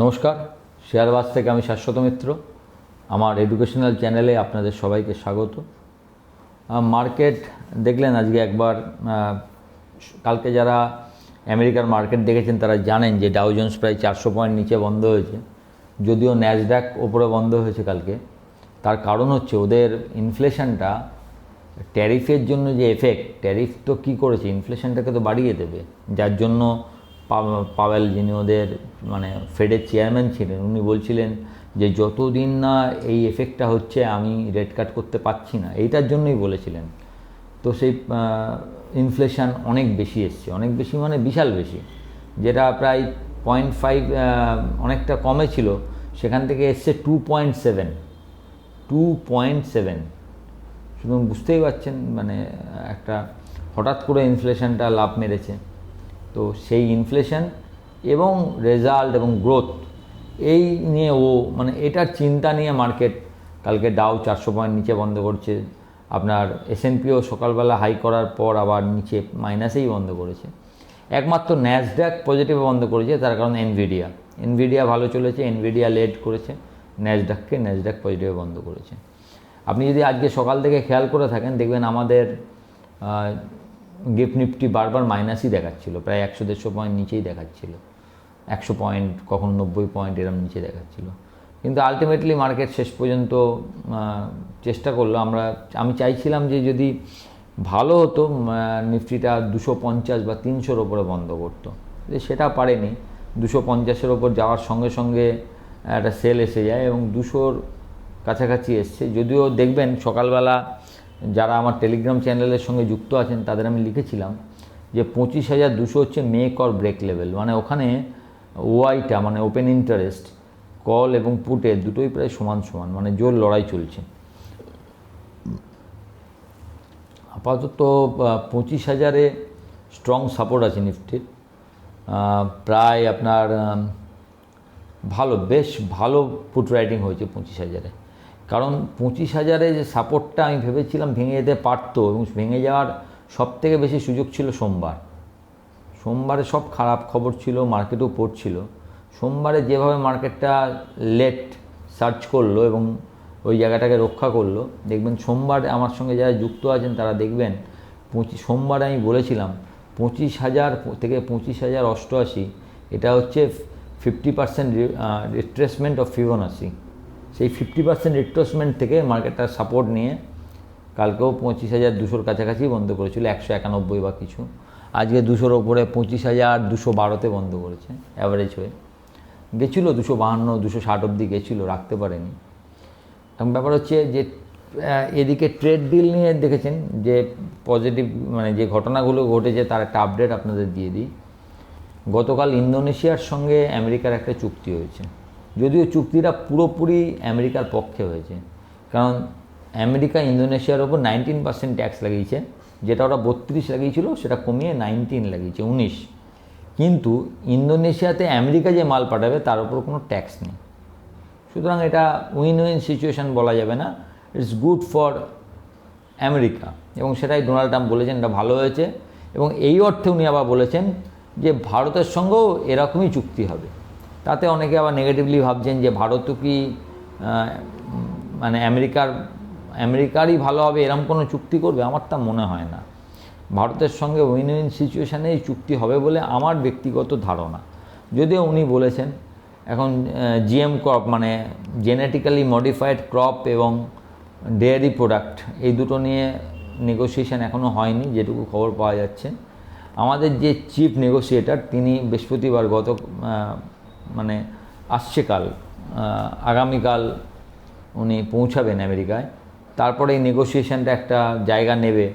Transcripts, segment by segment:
নমস্কার শেয়ারবাজ থেকে আমি শাশ্বত মিত্র। আমার এডুকেশনাল চ্যানেলে আপনাদের সবাইকে স্বাগত। মার্কেট দেখলেন আজকে একবার কালকে যারা আমেরিকার মার্কেট দেখেছেন তারা জানেন যে ডাউজন্স প্রায় চারশো পয়েন্ট নিচে বন্ধ হয়েছে। যদিও ন্যাসডাক ওপরে বন্ধ হয়েছে কালকে। তার কারণ হচ্ছে ওদের ইনফ্লেশনটা ট্যারিফের জন্য যে এফেক্ট ট্যারিফ তো কী করেছে? ইনফ্লেশনটাকে তো বাড়িয়ে দেবে। যার জন্য পাওয়েল যিনি ওদের মানে ফেডের চেয়ারম্যান ছিলেন, উনি বলছিলেন যে যতদিন না এই এফেক্টটা হচ্ছে, আমি রেড কাট করতে পারছি না। এইটার জন্যই বলেছিলেন। তো সেই ইনফ্লেশন অনেক বেশি এসছে, অনেক বেশি মানে বিশাল বেশি, যেটা প্রায় পয়েন্ট ফাইভ অনেকটা কমে ছিল, সেখান থেকে এসছে two point seven two point seven শুধু বুঝতেই পারছেন মানে একটা হঠাৎ করে ইনফ্লেশনটা লাভ মেরেছে। তো সেই ইনফ্লেশন এবং রেজাল্ট এবং গ্রোথ এই নিয়ে ও মানে এটার চিন্তা নিয়ে মার্কেট কালকে ডাউ চারশো পয়েন্ট নিচে বন্ধ করছে। আপনার এসএনপিও সকালবেলা হাই করার পর আবার নিচে মাইনাসেই বন্ধ করেছে। একমাত্র ন্যাসডাক পজিটিভে বন্ধ করেছে, তার কারণ এনভিডিয়া এনভিডিয়া ভালো চলেছে এনভিডিয়া লেট করেছে ন্যাসডাককে ন্যাসডাক পজিটিভে বন্ধ করেছে। আপনি যদি আজকে সকাল থেকে খেয়াল করে থাকেন, দেখবেন আমাদের গিফট নিফটি বারবার মাইনাসই দেখাচ্ছিল, প্রায় একশো দেড়শো পয়েন্ট নিচেই দেখাচ্ছিল। একশো পয়েন্ট কখনো নব্বই পয়েন্ট এরম নিচে দেখাচ্ছিল। কিন্তু আলটিমেটলি মার্কেট শেষ পর্যন্ত চেষ্টা করল। আমরা, আমি চাইছিলাম যে যদি ভালো হতো নিফটিটা দুশো পঞ্চাশ বা তিনশোর ওপরে বন্ধ করতো। কিন্তু সেটা পারেনি। দুশো পঞ্চাশের ওপর যাওয়ার সঙ্গে সঙ্গে একটা সেল এসে যায় এবং দুশোর কাছাকাছি এসছে। যদিও দেখবেন সকালবেলা যারা আমার টেলিগ্রাম চ্যানেলের সঙ্গে যুক্ত আছেন, তাদের আমি লিখেছিলাম যে পঁচিশ হাজার দুশো হচ্ছে মেক অর ব্রেক লেভেল মানে ওখানে ওয়াইটা মানে ওপেন ইন্টারেস্ট কল এবং পুটে দুটোই প্রায় সমান সমান মানে জোর লড়াই চলছে। আপাতত পঁচিশ হাজারে স্ট্রং সাপোর্ট আছে নিফটির প্রায় আপনার ভালো, বেশ ভালো ফুট রাইটিং হয়েছে পঁচিশ হাজারে। কারণ পঁচিশ হাজারে যে সাপোর্টটা আমি ভেবেছিলাম ভেঙে যেতে পারতো এবং ভেঙে যাওয়ার সব থেকে বেশি সুযোগ ছিল সোমবার। সোমবারে সব খারাপ খবর ছিল মার্কেটও পড়ছিল। সোমবারে যেভাবে মার্কেটটা লেট সার্চ করল এবং ওই জায়গাটাকে রক্ষা করল, দেখবেন সোমবার আমার সঙ্গে যারা যুক্ত আছেন তারা দেখবেন পঁচিশ, সোমবারে আমি বলেছিলাম পঁচিশ হাজার থেকে পঁচিশ হাজার অষ্টআশি, এটা হচ্ছে fifty percent retracement of Fibonacci সেই ফিফটি পার্সেন্ট রিট্রেসমেন্ট থেকে মার্কেটটা সাপোর্ট নিয়ে কালকেও পঁচিশ হাজার দুশোর কাছাকাছি বন্ধ করেছিল, একশো একানব্বই বা কিছু। আজকে দুশোর ওপরে পঁচিশ হাজার দুশো বারোতে বন্ধ করেছে অ্যাভারেজ হয়ে। গেছিল দুশো বাহান্ন, দুশো ষাট অব্দি গেছিল, রাখতে পারেনি। এখন ব্যাপার হচ্ছে যে এদিকে ট্রেড ডিল নিয়ে দেখেছেন যে পজিটিভ মানে যে ঘটনাগুলো ঘটেছে তার একটা আপডেট আপনাদের দিয়ে দিই। গতকাল ইন্দোনেশিয়ার সঙ্গে আমেরিকার একটা চুক্তি হয়েছে। যদিও চুক্তিটা পুরোপুরি আমেরিকার পক্ষে হয়েছে। কারণ আমেরিকা, ইন্দোনেশিয়ার ওপর নাইনটিন পার্সেন্ট ট্যাক্স লাগিয়েছে, যেটা ওরা বত্রিশ লাগিয়েছিল, সেটা কমিয়ে নাইনটিন লাগিয়েছে, উনিশ। কিন্তু ইন্দোনেশিয়াতে আমেরিকা যে মাল পাঠাবে, তার উপর কোনো ট্যাক্স নেই। সুতরাং এটা উইন উইন সিচুয়েশন বলা যাবে না। It's good for America. এবং সেটাই ডোনাল্ড ট্রাম্প বলেছেন, এটা ভালো হয়েছে। এবং এই অর্থে উনি আবার বলেছেন যে, ভারতের সঙ্গেও এরকমই চুক্তি হবে। তাতে অনেকে আবার নেগেটিভলি ভাবছেন যে ভারতও কি মানে আমেরিকার, আমেরিকারই ভালো হবে এরকম কোনো চুক্তি করবে? আমার তা মনে হয় না। ভারতের সঙ্গে উইন উইন সিচুয়েশানেই চুক্তি হবে বলে আমার ব্যক্তিগত ধারণা। যদিও উনি বলেছেন, এখন জিএম ক্রপ মানে জেনেটিক্যালি মডিফাইড ক্রপ এবং ডেয়ারি প্রোডাক্ট এই দুটো নিয়ে নেগোসিয়েশন এখনও হয়নি, যেটুকু খবর পাওয়া যাচ্ছে। আমাদের যে চিফ নেগোসিয়েটার তিনি বৃহস্পতিবার গত মানে আসছে কাল আগামীকাল উনি পৌঁছাবেন আমেরিকায়। তারপরে এই নেগোসিয়েশনটা একটা জায়গা নেবে।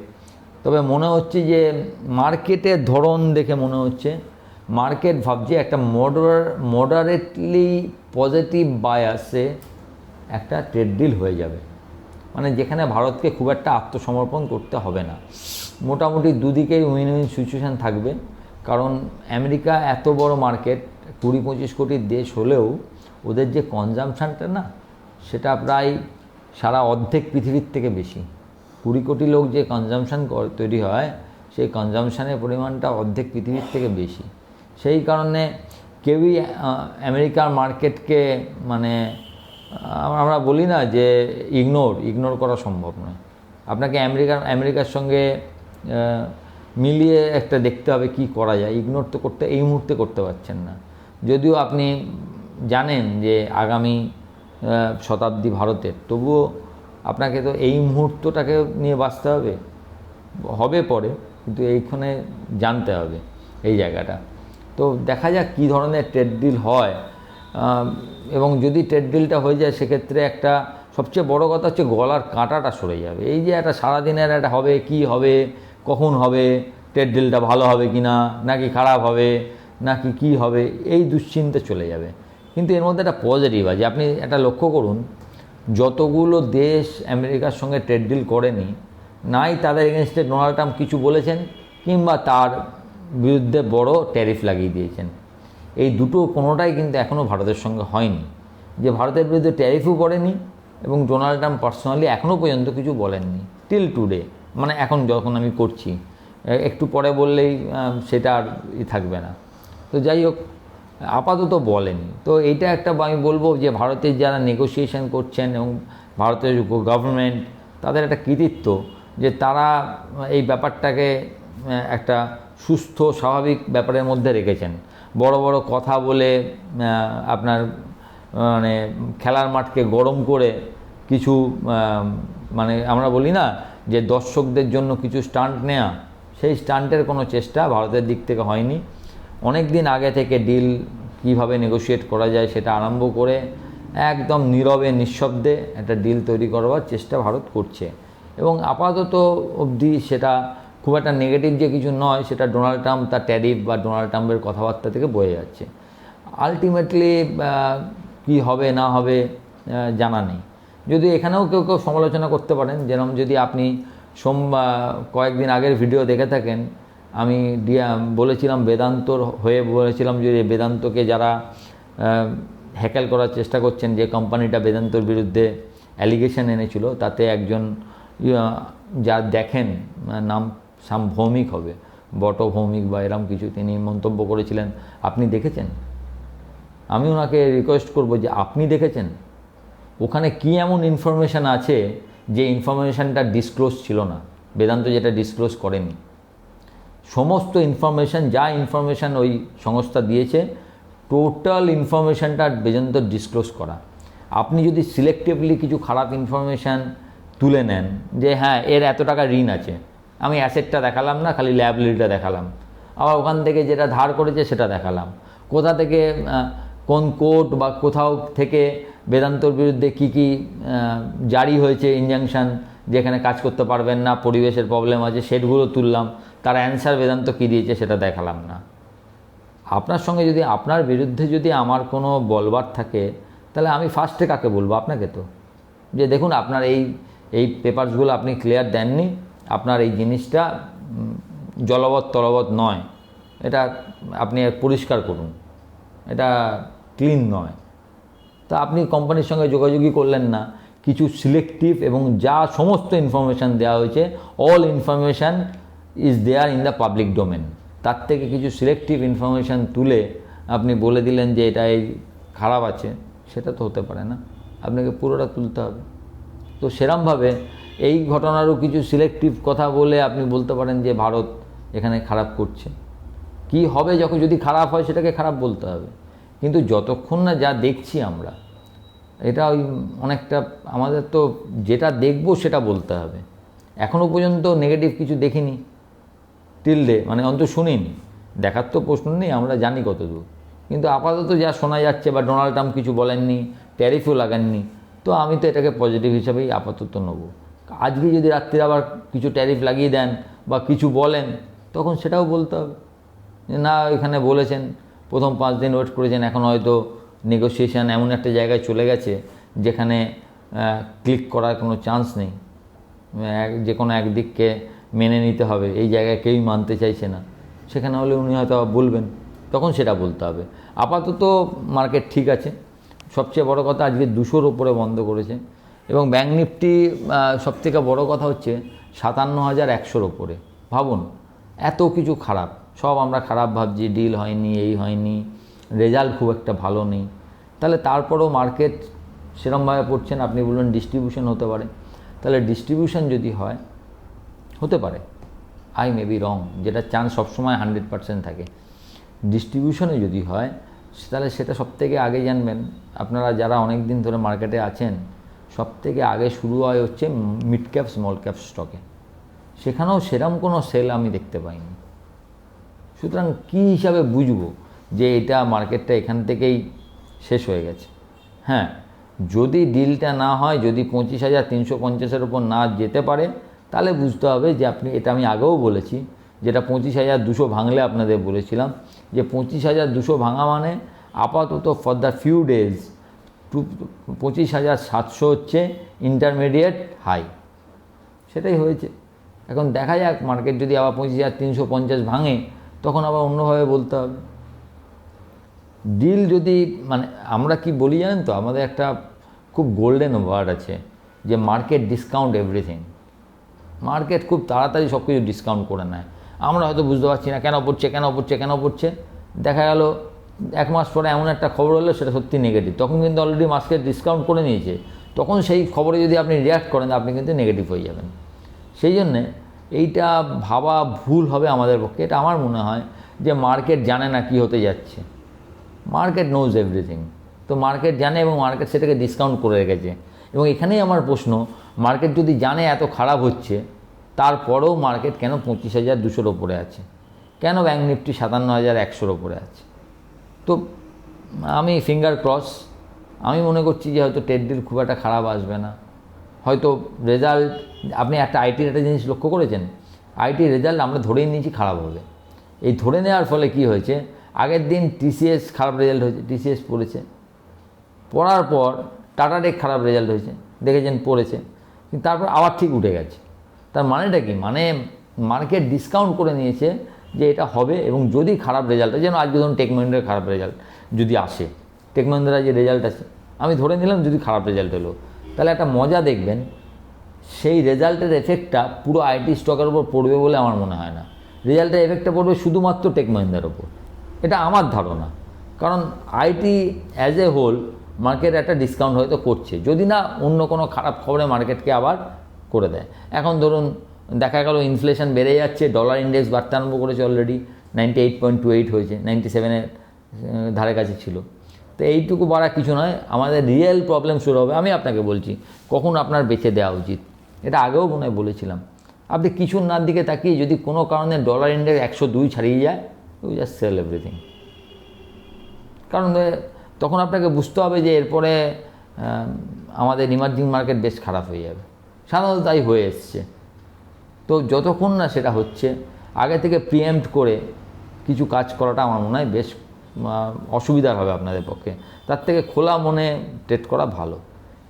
তবে মনে হচ্ছে যে মার্কেটের ধরন দেখে মনে হচ্ছে মার্কেট ভাবছে একটা মডার মডারেটলি পজিটিভ বায়াসে একটা ট্রেড ডিল হয়ে যাবে। মানে যেখানে ভারতকে খুব একটা আত্মসমর্পণ করতে হবে না। মোটামুটি দুদিকেই উইন উইন সিচুয়েশান থাকবে। কারণ আমেরিকা এত বড় মার্কেট, কুড়ি পঁচিশ কোটির দেশ হলেও ওদের যে কনজামশানটা না, সেটা প্রায় সারা অর্ধেক পৃথিবীর থেকে বেশি। কুড়ি কোটি লোক যে কনজামশান তৈরি হয়, সেই কনজামশানের পরিমাণটা অর্ধেক পৃথিবীর থেকে বেশি। সেই কারণে কেউই আমেরিকার মার্কেটকে মানে আমরা বলি না যে ইগনোর ইগনোর করা সম্ভব নয়। আপনাকে আমেরিকার আমেরিকার সঙ্গে মিলিয়ে একটা দেখতে হবে কি করা যায়। ইগনোর তো করতে, এই মুহূর্তে করতে পারছেন না। যদিও আপনি জানেন যে আগামী শতাব্দী ভারতের, তবুও আপনাকে তো এই মুহূর্তটাকে নিয়ে বাঁচতে হবে। হবে পরে, কিন্তু এইখানে জানতে হবে এই জায়গাটা। তো দেখা যাক কী ধরনের ট্রেড ডিল হয়। এবং যদি ট্রেড ডিলটা হয়ে যায়, সেক্ষেত্রে একটা সবচেয়ে বড় কথা হচ্ছে গলার কাঁটাটা সরে যাবে। এই যে একটা সারাদিনের একটা হবে, কি হবে কখন হবে ট্রেড ডিলটা ভালো হবে কি না নাকি খারাপ হবে, নাকি কি হবে, এই দুশ্চিন্তা চলে যাবে। কিন্তু এর মধ্যে একটা পজিটিভ আছে। আপনি একটা লক্ষ্য করুন, যতগুলো দেশ আমেরিকার সঙ্গে ট্রেড ডিল করেনি, নাই তাদের এগেনস্টে ডোনাল্ড ট্রাম্প কিছু বলেছেন, কিংবা তার বিরুদ্ধে বড় ট্যারিফ লাগিয়ে দিয়েছেন। এই দুটো কোনোটাই কিন্তু এখনও ভারতের সঙ্গে হয়নি। যে ভারতের বিরুদ্ধে ট্যারিফও করেনি, এবং ডোনাল্ড ট্রাম্প পার্সোনালি এখনও পর্যন্ত কিছু বলেননি টিল টুডে মানে এখন যখন আমি করছি একটু পরে বললেই সেটা আর ই থাকবে না। তো যাই হোক, আপাতত বলেনি। তো এইটা একটা আমি বলব যে ভারতের যারা নেগোসিয়েশন করছেন এবং ভারতের গভর্নমেন্ট তাদের একটা কৃতিত্ব যে তারা এই ব্যাপারটাকে একটা সুস্থ, স্বাভাবিক ব্যাপারের মধ্যে রেখেছেন। বড় বড় কথা বলে আপনার মানে খেলার মাঠকে গরম করে কিছু মানে আমরা বলি না যে দর্শকদের জন্য কিছু স্টান্ট নেওয়া সেই স্টান্টের কোনো চেষ্টা ভারতের দিক থেকে হয়নি। অনেক দিন আগে থেকে ডিল কীভাবে নেগোশিয়েট করা যায় সেটা আরম্ভ করে একদম নীরবে, নিঃশব্দে একটা ডিল তৈরি করবার চেষ্টা ভারত করছে। এবং আপাতত অবধি সেটা খুব একটা নেগেটিভ যে কিছু নয়, সেটা ডোনাল্ড ট্রাম্প তার ট্যারিফ বা ডোনাল্ড ট্রাম্পের কথাবার্তা থেকে বয়ে যাচ্ছে। আলটিমেটলি কি হবে, না হবে জানা নেই। যদি এখানেও কেউ কেউ সমালোচনা করতে পারেন, যেরকম যদি আপনি সোম কয়েকদিন আগের ভিডিও দেখে থাকেন, আমি বলেছিলাম বেদান্তর হয়ে বলেছিলাম যে বেদান্তকে যারা হ্যাকেল করার চেষ্টা করছেন, যে কোম্পানিটা বেদান্তর বিরুদ্ধে অ্যালিগেশন এনেছিল, তাতে একজন যা দেখেন, নাম সাম ভৌমিক হবে বট ভৌমিক বা এরম কিছু তিনি মন্তব্য করেছিলেন, আপনি দেখেছেন? আমি ওনাকে রিকোয়েস্ট করব যে আপনি দেখেছেন? ওখানে কি এমন ইনফরমেশান আছে যে ইনফরমেশানটা ডিসক্লোজ ছিল না? বেদান্ত যেটা ডিসক্লোজ করেনি। সমস্ত ইনফরমেশান যা ইনফরমেশান ওই সংস্থা দিয়েছে টোটাল ইনফরমেশানটা বেদান্ত ডিসক্লোজ করা। আপনি যদি সিলেক্টিভলি কিছু খারাপ ইনফরমেশান তুলে নেন, যে হ্যাঁ এর এত টাকা ঋণ আছে, আমি অ্যাসেটটা দেখালাম না, খালি ল্যাবিলিটিটা দেখালাম। আবার ওখান থেকে যেটা ধার করেছে, সেটা দেখালাম। কোথা থেকে কোন কোর্ট বা কোথাও থেকে বেদান্তর বিরুদ্ধে কি কি জারি হয়েছে ইনজাংশন যেখানে কাজ করতে পারবেন না, পরিবেশের প্রবলেম আছে সেটগুলো তুললাম, তার অ্যান্সার বেদান্ত কী দিয়েছে সেটা দেখালাম না। আপনার সঙ্গে যদি, আপনার বিরুদ্ধে যদি আমার কোনো বলবার থাকে, তাহলে আমি ফার্স্টে কাকে বলব? আপনাকে তো। যে দেখুন, আপনার এই এই পেপারসগুলো আপনি ক্লিয়ার দেননি, আপনার এই জিনিসটা জলবৎ তলবৎ নয়। এটা আপনি পরিষ্কার করুন। এটা ক্লিন নয়। তা আপনি কোম্পানির সঙ্গে যোগাযোগই করলেন না। কিছু সিলেক্টিভ এবং যা সমস্ত ইনফরমেশান দেওয়া হয়েছে all information is there in the public domain তার থেকে কিছু সিলেক্টিভ ইনফরমেশান তুলে আপনি বলে দিলেন যে এটা এই খারাপ আছে, সেটা তো হতে পারে না। আপনাকে পুরোটা তুলতে হবে। তো সেরমভাবে এই ঘটনারও কিছু সিলেক্টিভ কথা বলে আপনি বলতে পারেন যে ভারত এখানে খারাপ করছে। কি হবে যখন যদি খারাপ হয় সেটাকে খারাপ বলতে হবে। কিন্তু যতক্ষণ না যা দেখছি আমরা, এটা ওই অনেকটা আমাদের তো যেটা দেখব সেটা বলতে হবে। এখনও পর্যন্ত নেগেটিভ কিছু দেখিনি। টিলডে মানে অন্ত শুনিনি। দেখার তো প্রশ্ন নেই, আমরা জানি কতদূর। কিন্তু আপাতত যা শোনা যাচ্ছে বা ডোনাল্ড ট্রাম্প কিছু বলেননি ট্যারিফও লাগাননি, তো আমি তো এটাকে পজিটিভ হিসাবেই আপাতত নেব। আজকে যদি রাত্রির আবার কিছু ট্যারিফ লাগিয়ে দেন বা কিছু বলেন, তখন সেটাও বলতে হবে। না, এখানে বলেছেন প্রথম পাঁচ দিন ওয়েট করেছেন, এখন হয়তো নেগোসিয়েশন এমন একটা জায়গায় চলে গেছে যেখানে ক্লিক করার কোনো চান্স নেই। যে কোনো একদিককে মেনে নিতে হবে, এই জায়গায় কেউই মানতে চাইছে না। সেখানে হলে উনি হয়তো বলবেন, তখন সেটা বলতে হবে। আপাতত মার্কেট ঠিক আছে। সবচেয়ে বড় কথা আজকে দুশোর ওপরে বন্ধ করেছে। এবং ব্যাঙ্ক নিফটি সবথেকে বড় কথা হচ্ছে সাতান্ন হাজার একশোর ওপরে। ভাবুন, এত কিছু খারাপ। সব আমরা খারাপ ভাবছি ডিল হয়নি, এই হয়নি রেজাল্ট খুব একটা ভালো নেই। তাহলে তারপরেও মার্কেট সেরমভাবে পড়ছেন আপনি বলবেন ডিস্ট্রিবিউশন হতে পারে। তাহলে ডিস্ট্রিবিউশন যদি হয়, হতে পারে। আই মে বি রং যেটা চান্স সবসময় হান্ড্রেড পার্সেন্ট থাকে। ডিস্ট্রিবিউশনে যদি হয়, তাহলে সেটা সবথেকে আগে জানবেন। আপনারা যারা অনেক দিন ধরে মার্কেটে আছেন, সবথেকে আগে শুরু হয় হচ্ছে মিড ক্যাপ স্মল ক্যাপ স্টকে সেখানেও সেরম কোনো সেল আমি দেখতে পাইনি। সুতরাং কী হিসাবে বুঝব যে এটা মার্কেটটা এখান থেকেই শেষ হয়ে গেছে? হ্যাঁ যদি ডিলটা না হয়, যদি পঁচিশ হাজার তিনশো পঞ্চাশের ওপর না যেতে পারে, তাহলে বুঝতে হবে যে আপনি, এটা আমি আগেও বলেছি, যেটা পঁচিশ হাজার দুশো ভাঙলে আপনাদের বলেছিলাম, যে পঁচিশ হাজার দুশো ভাঙা মানে আপাতত for the few days to, পঁচিশ হাজার সাতশো হচ্ছে ইন্টারমিডিয়েট হাই সেটাই হয়েছে। এখন দেখা যাক মার্কেট যদি আবার পঁচিশ হাজার তিনশো পঞ্চাশ ভাঙে তখন আবার অন্যভাবে বলতে হবে। ডিল যদি মানে আমরা কি বলি জানেন তো? আমাদের একটা খুব গোল্ডেন ওয়ার্ড আছে, যে মার্কেট ডিসকাউন্ট এভরিথিং মার্কেট খুব তাড়াতাড়ি সব কিছু ডিসকাউন্ট করে নেয়। আমরা হয়তো বুঝতে পারছি না কেন পড়ছে কেন পড়ছে কেন পড়ছে। দেখা গেল এক মাস পরে এমন একটা খবর হলো সেটা সত্যি নেগেটিভ তখন কিন্তু অলরেডি মার্কেট ডিসকাউন্ট করে নিয়েছে। তখন সেই খবরে যদি আপনি রিয়াক্ট করেন, আপনি কিন্তু নেগেটিভ হয়ে যাবেন। সেই জন্যে এইটা ভাবা ভুল হবে আমাদের পক্ষে, এটা আমার মনে হয় যে মার্কেট জানে না কি হতে যাচ্ছে। মার্কেট নোজ এভরিথিং তো মার্কেট জানে এবং মার্কেট সেটাকে ডিসকাউন্ট করে রেখেছে। এবং এখানেই আমার প্রশ্ন মার্কেট যদি জানে এত খারাপ হচ্ছে, তারপরেও মার্কেট কেন পঁচিশ হাজার দুশোর ওপরে আছে? কেন ব্যাঙ্ক নিফটি সাতান্ন হাজার একশোর ওপরে আছে? তো আমি ফিঙ্গার ক্রস আমি মনে করছি যে হয়তো টেট খুব একটা খারাপ আসবে না। হয়তো রেজাল্ট আপনি একটা আইটির একটা জিনিস লক্ষ্য করেছেন। আইটি রেজাল্ট আমরা ধরেই নিয়েছি খারাপ হবে। এই ধরে নেওয়ার ফলে কি হয়েছে? আগের দিন টিসিএস খারাপ রেজাল্ট হয়েছে টিসিএস পড়েছে। পড়ার পর টাটা টেক খারাপ রেজাল্ট হয়েছে, দেখেছেন পড়েছে। কিন্তু তারপর আবার ঠিক উঠে গেছে। তার মানেটা কি? মানে মার্কেট ডিসকাউন্ট করে নিয়েছে যে এটা হবে এবং যদি খারাপ রেজাল্ট যেন আজকে ধরুন টেক মহিন্দ্রার খারাপ রেজাল্ট যদি আসে। টেক মহিন্দ্রার যে রেজাল্ট আছে, আমি ধরে নিলাম যদি খারাপ রেজাল্ট হলো তাহলে একটা মজা দেখবেন, সেই রেজাল্টের এফেক্টটা পুরো আইটি স্টকের উপর পড়বে বলে আমার মনে হয় না। রেজাল্টের এফেক্টটা পড়বে শুধুমাত্র টেক মহিন্দ্রার ওপর এটা আমার ধারণা। কারণ IT as a whole market একটা ডিসকাউন্ট হয়তো করছে। যদি না, অন্য কোনো খারাপ খবরে মার্কেটকে আবার করে দেয়। এখন ধরুন, দেখা গেল ইনফ্লেশন বেড়ে যাচ্ছে ডলার ইন্ডেক্স বাড়তে আরম্ভ করেছে already ninety eight point two eight হয়েছে নাইনটি সেভেনের ধারে কাছে ছিল। তো এইটুকু বাড়া কিছু নয়, আমাদের রিয়েল প্রবলেম শুরু হবে। আমি আপনাকে বলছি, কখন আপনার বেছে দেওয়া উচিত? এটা আগেও মনে হয় বলেছিলাম। আপনি কিছুর নার দিকে তাকিয়ে যদি কোনো কারণে ডলার ইন্ডেক্স একশো দুই ছাড়িয়ে যায় ইউ জাস্ট সেল এভরিথিং কারণ তখন আপনাকে বুঝতে হবে যে এরপরে আমাদের ইমার্জিং মার্কেট বেশ খারাপ হয়ে যাবে। সাধারণত তাই হয়ে এসছে। তো যতক্ষণ না সেটা হচ্ছে, আগে থেকে প্রিএম্পট করে কিছু কাজ করাটা আমার মনে হয় বেশ অসুবিধার হবে আপনাদের পক্ষে। তার থেকে খোলা মনে ট্রেড করা ভালো।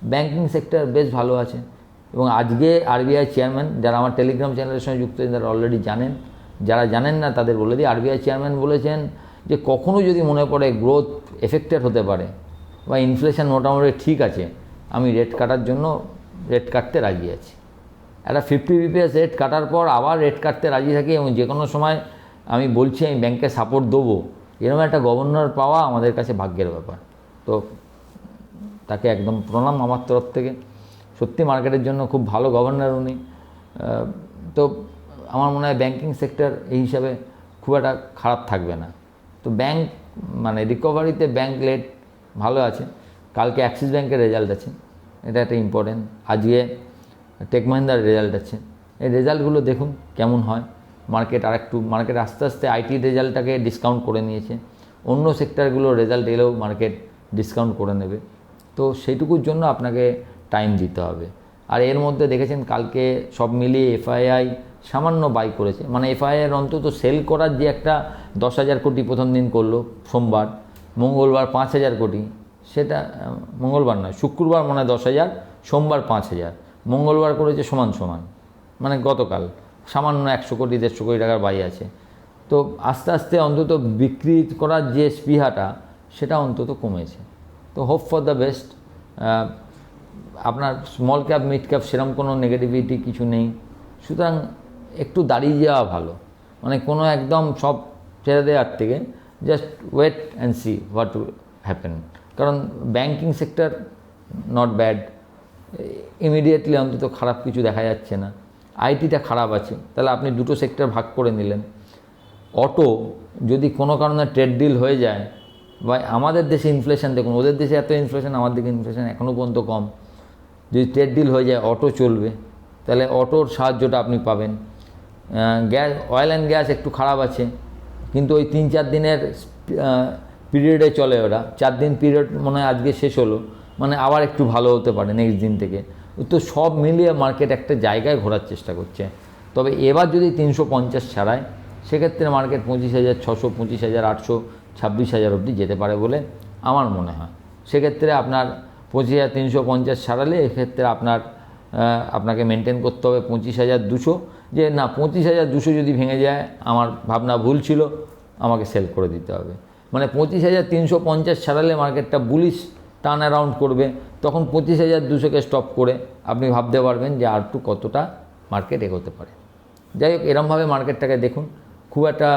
ব্যাংকিং সেক্টর বেশ ভালো আছে। এবং আজকে আরবিআই চেয়ারম্যান যারা আমার টেলিগ্রাম চ্যানেলের সঙ্গে যুক্ত তারা অলরেডি জানেন। যারা জানেন না, তাদের বলে দিই আরবিআই চেয়ারম্যান বলেছেন যে কখনো যদি মনে পড়ে গ্রোথ এফেক্টেড হতে পারে বা ইনফ্লেশন মোটামুটি ঠিক আছে, আমি রেট কাটার জন্য রেট কাটতে রাজি আছি। একটা ফিফটি বিপিএস রেট কাটার পর আবার রেট কাটতে রাজি থাকি এবং যে কোনো সময় আমি বলছি, আমি ব্যাংকে সাপোর্ট দেবো এরকম একটা গভর্নর পাওয়া আমাদের কাছে ভাগ্যের ব্যাপার। তো তাকে একদম প্রণাম আমার তরফ থেকে। সত্যি মার্কেটের জন্য খুব ভালো গভর্নর উনি। তো আমার মনে হয় ব্যাংকিং সেক্টর এই হিসাবে খুব একটা খারাপ থাকবে না। তো ব্যাংক মানে রিকভারিতে ব্যাংক লেট ভালো আছে। কালকে অ্যাক্সিস ব্যাংকের রেজাল্ট আছে। এটা একটা ইম্পর্টেন্ট আজকে টেক মহিন্দার রেজাল্ট আছে। এই রেজাল্টগুলো দেখুন কেমন হয়। মার্কেট আর একটু মার্কেট আস্তে আস্তে আইটি রেজাল্টটাকে ডিসকাউন্ট করে নিয়েছে। অন্য সেক্টরগুলো রেজাল্ট এলেও মার্কেট ডিসকাউন্ট করে নেবে। তো সেইটুকুর জন্য আপনাকে টাইম দিতে হবে। আর এর মধ্যে দেখেছেন কালকে সব মিলিয়ে এফআইআই সামান্য বাই করেছে। মানে এফআইআর অন্তত সেল করার যে একটা দশ হাজার কোটি প্রথম দিন করল, সোমবার, মঙ্গলবার পাঁচ হাজার কোটি, সেটা মঙ্গলবার নয়, শুক্রবার মনে হয় দশ হাজার, সোমবার পাঁচ হাজার, মঙ্গলবার করেছে সমান সমান। মানে গতকাল। সামান্য একশো কোটি, দেড়শো কোটি টাকার বাই আছে। তো আস্তে আস্তে অন্তত বিক্রি করার যে স্পৃহাটা, সেটা অন্তত কমেছে। তো হোপ ফর দ্য বেস্ট আপনার স্মল ক্যাপ মিড ক্যাপ সেরকম কোনো নেগেটিভিটি কিছু নেই। সুতরাং একটু দাঁড়িয়ে যাওয়া ভালো। মানে কোনো একদম সব ছেড়ে দেওয়ার থেকে just wait and see what to happen কারণ banking sector not bad immediately অন্তত খারাপ কিছু দেখা যাচ্ছে না। আইটিটা খারাপ আছে, তাহলে আপনি দুটো সেক্টর ভাগ করে নিলেন। অটো যদি কোনো কারণে ট্রেড ডিল হয়ে যায়, বা আমাদের দেশে ইনফ্লেশন দেখুন, ওদের দেশে এত ইনফ্লেশন আমার দিকে ইনফ্লেশন এখনও পর্যন্ত কম। যদি ট্রেড ডিল হয়ে যায়, অটো চলবে, তাহলে অটোর সাহায্যটা আপনি পাবেন। গ্যাস, অয়েল অ্যান্ড গ্যাস একটু খারাপ আছে, কিন্তু ওই তিন চার দিনের পিরিয়ডে চলে ওরা। চার দিন পিরিয়ড মনে হয় আজকে শেষ হলো মানে আবার একটু ভালো হতে পারে নেক্সট দিন থেকে। তো সব মিলিয়ে মার্কেট একটা জায়গায় ঘোরার চেষ্টা করছে। তবে এবার যদি তিনশো পঞ্চাশ ছাড়ায়, সেক্ষেত্রে মার্কেট পঁচিশ হাজার, ছশো পঁচিশ হাজার, আটশো ছাব্বিশ হাজার অবধি যেতে পারে বলে আমার মনে হয়। সেক্ষেত্রে আপনার পঁচিশ হাজার, তিনশো পঞ্চাশ ছাড়ালে এক্ষেত্রে আপনার আপনাকে মেনটেন করতে হবে পঁচিশ হাজার দুশো। যে না, পঁচিশ হাজার দুশো যদি ভেঙে যায়, আমার ভাবনা ভুল ছিল, আমাকে সেল করে দিতে হবে। মানে পঁচিশ হাজার, তিনশো পঞ্চাশ ছাড়ালে মার্কেটটা বুলিশ টার্ন অ্যারাউন্ড করবে, তখন পঁচিশ হাজার দুশোকে স্টপ করে আপনি ভাবতে পারবেন যে আর একটু কতটা মার্কেট এগোতে পারে। যাই হোক, এরমভাবে মার্কেটটাকে দেখুন, খুব একটা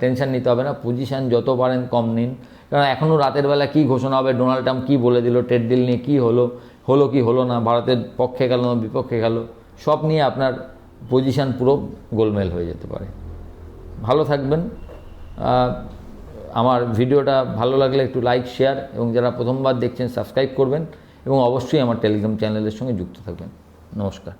টেনশন নিতে হবে না পজিশান যত পারেন কম নিন। কারণ এখনও রাতের বেলা কী ঘোষণা হবে ডোনাল্ড ট্রাম্প কী বলে দিল ট্রেড ডিল নিয়ে কী হলো হলো কি হলো না, ভারতের পক্ষে গেল না বিপক্ষে গেল, সব নিয়ে আপনার পজিশান পুরো গোলমেল হয়ে যেতে পারে। ভালো থাকবেন আমার ভিডিওটা ভালো লাগলে একটু লাইক শেয়ার এবং যারা প্রথমবার দেখছেন সাবস্ক্রাইব করবেন এবং অবশ্যই আমার টেলিগ্রাম চ্যানেলের সঙ্গে যুক্ত থাকবেন। নমস্কার।